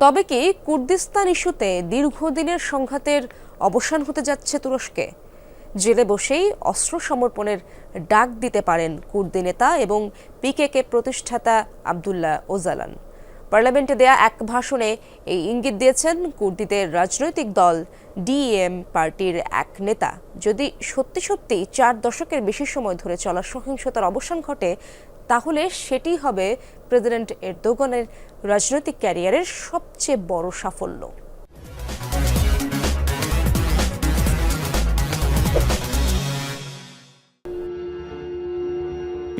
তবে কি কুর্দিস্তান ইস্যুতে দীর্ঘদিনের সংঘাতের অবসান হতে যাচ্ছে তুরস্কে? জেলে বসেই অস্ত্র সমর্পণের ডাক দিতে পারেন কুর্দি নেতা এবং পিকেকে প্রতিষ্ঠাতা আবদুল্লাহ ওজালান। পার্লামেন্টে দেয়া এক ভাষণে এই ইঙ্গিত দিয়েছেন কুর্দিদের রাজনৈতিক দল ডিএম পার্টির এক নেতা। যদি সত্যি সত্যি চার দশকের বেশি সময় ধরে চলা সহিংসতার অবসান ঘটে তাহলে সেটি হবে প্রেসিডেন্ট এরদোগনের রাজনৈতিক ক্যারিয়ারের সবচেয়ে বড় সাফল্য।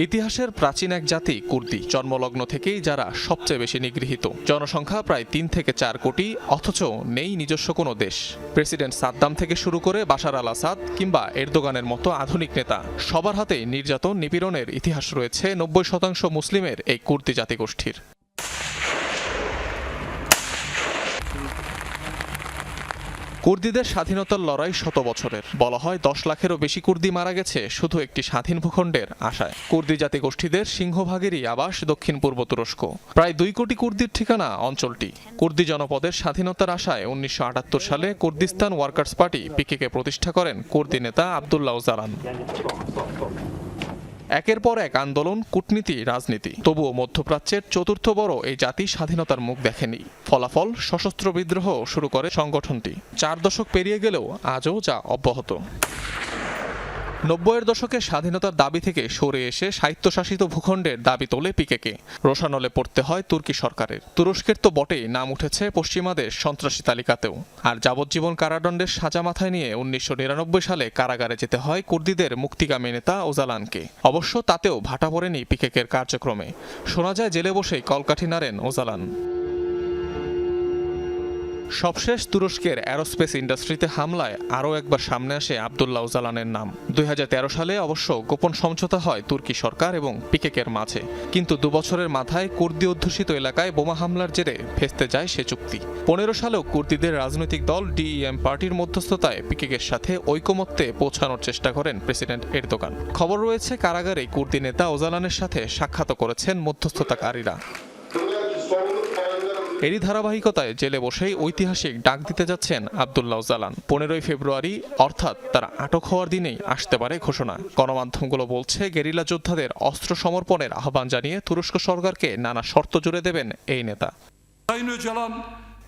ইতিহাসের প্রাচীন এক জাতি, কুর্দি, জন্মলগ্ন থেকেই যারা সবচেয়ে বেশি নিগৃহীত। জনসংখ্যা প্রায় তিন থেকে চার কোটি, অথচ নেই নিজস্ব কোনো দেশ। প্রেসিডেন্ট সাদ্দাম থেকে শুরু করে বাশার আল আসাদ কিংবা এরদোগানের মতো আধুনিক নেতা, সবার হাতে নির্যাতন নিপীড়নের ইতিহাস রয়েছে নব্বই শতাংশ মুসলিমের এই কুর্দি জাতিগোষ্ঠীর। কুর্দিদের স্বাধীনতার লড়াই শত বছরের। বলা হয় দশ লাখেরও বেশি কুর্দি মারা গেছে শুধু একটি স্বাধীন ভূখণ্ডের আশায়। কুর্দি জাতিগোষ্ঠীদের সিংহভাগেরই আবাস দক্ষিণ পূর্ব তুরস্ক। প্রায় দুই কোটি কুর্দির ঠিকানা অঞ্চলটি। কুর্দি জনপদের স্বাধীনতার আশায় উনিশশো আটাত্তর সালে কুর্দিস্তান ওয়ার্কার্স পার্টি পিকেকে প্রতিষ্ঠা করেন কুর্দি নেতা আবদুল্লাহ জালান একের পর এক আন্দোলন, কূটনীতি, রাজনীতি। তবুও মধ্যপ্রাচ্যের চতুর্থ বড় এই জাতি স্বাধীনতার মুখ দেখেনি। ফলাফল, সশস্ত্র বিদ্রোহ শুরু করে সংগঠনটি। চার দশক পেরিয়ে গেলেও আজও যা অব্যাহত। নব্বইয়ের দশকে স্বাধীনতার দাবি থেকে সরে এসে স্বায়ত্তশাসিত ভূখণ্ডের দাবি তোলে পিকেকে। রোশানলে পড়তে হয় তুর্কি সরকারের। তুরস্কের তো বটেই নাম উঠেছে পশ্চিমাদের সন্ত্রাসী তালিকাতেও। আর যাবজ্জীবন কারাদণ্ডের সাজা মাথায় নিয়ে উনিশশো নিরানব্বই সালে কারাগারে যেতে হয় কুর্দিদের মুক্তিগামী নেতা ওজালানকে। অবশ্য তাতেও ভাটা পড়েনি পিকেকের কার্যক্রমে। শোনা যায় জেলে বসেই কলকাঠি নাড়েন ওজালান। সবশেষ তুরস্কের অ্যারোস্পেস ইন্ডাস্ট্রিতে হামলায় আরও একবার সামনে আসে আবদুল্লাহ জালানের নাম। দুই হাজার তেরো সালে অবশ্য গোপন সমঝোতা হয় তুর্কি সরকার এবং পিকেকের মাঝে। কিন্তু দুবছরের মাথায় কুর্দি অধ্যুষিত এলাকায় বোমা হামলার জেরে ভেস্তে যায় সে চুক্তি। পনেরো সালেও কুর্দিদের রাজনৈতিক দল ডিইএম পার্টির মধ্যস্থতায় পিকেকের সাথে ঐকমত্যে পৌঁছানোর চেষ্টা করেন প্রেসিডেন্ট এরদোকান খবর রয়েছে, কারাগারে কুর্দি নেতা ওজালানের সাথে সাক্ষাৎ করেছেন মধ্যস্থতাকারীরা। এরই ধারাবাহিকতায় জেলে বসেই ঐতিহাসিক ডাক দিতে যাচ্ছেন আবদুল্লাহ জালান। পনেরোই ফেব্রুয়ারি, অর্থাৎ তারা আটক হওয়ার দিনেই আসতে পারে ঘোষণা। গণমাধ্যমগুলো বলছে, গেরিলা যোদ্ধাদের অস্ত্র সমর্পণের আহ্বান জানিয়ে তুরস্ক সরকারকে নানা শর্ত জুড়ে দেবেন এই নেতা।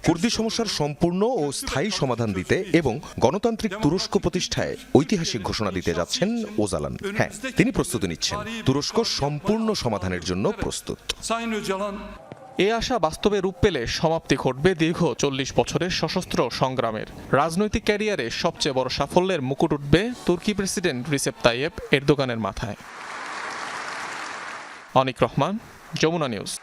কুর্দি সমস্যার সম্পূর্ণ ও স্থায়ী সমাধান দিতে এবং গণতান্ত্রিক তুরস্ক প্রতিষ্ঠায় ঐতিহাসিক ঘোষণা দিতে যাচ্ছেন ওজালান হ্যাঁ তিনি প্রস্তুতি নিচ্ছেন। তুরস্ক সম্পূর্ণ সমাধানের জন্য প্রস্তুত। এ আশা বাস্তবে রূপ পেলে সমাপ্তি ঘটবে দীর্ঘ চল্লিশ বছরের সশস্ত্র সংগ্রামের। রাজনৈতিক ক্যারিয়ারে সবচেয়ে বড় সাফল্যের মুকুট উঠবে তুর্কি প্রেসিডেন্ট রিসেপ তাইয়েব এরদোগানের মাথায়। অনিক রহমান, যমুনা নিউজ।